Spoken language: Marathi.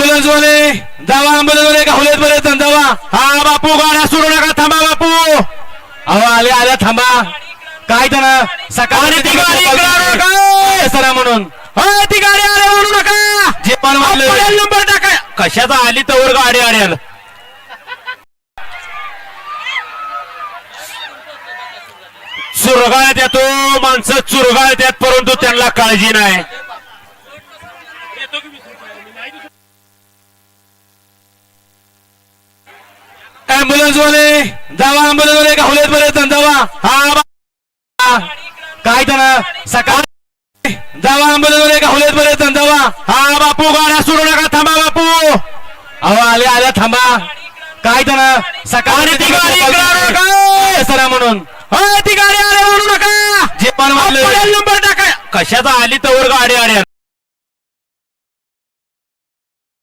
अँब्युलन्स वाले जावा अँब्युलन्स वाले गावलेत बरे जावा. हा बापू गाड्या सोडू नका थांबा बापू. अहो आले आल्या थांबा. काय त्यानं? सकाळी ती गाडी इकडे आणू नका. सरा म्हणून. हो ती गाडी आले म्हणू नका. जे पण नंबर टाका कशाचा आली तर गाडी आल्याला. चुरगाळ्यात येतो माणसं चुरगाळ्यात येत परंतु त्यांना काळजी नाही. अँब्युलन्स वाले जावा अँब्युलन्स वाले गावलेत बरे जावा. हा काय त्यानं? सकाळी जावा अँब्युलन्स वाले गावलेत बरे जावा. हा बापू गाड्या सोडू नका. थांबा बापू. अहो आले आल्या थांबा. काय त्यानं? सकाळी ती गाडी सरा म्हणून. हो ती गाडी आले म्हणू नका. जे पण नंबर टाका कशाचा आली तर गाडी आल्या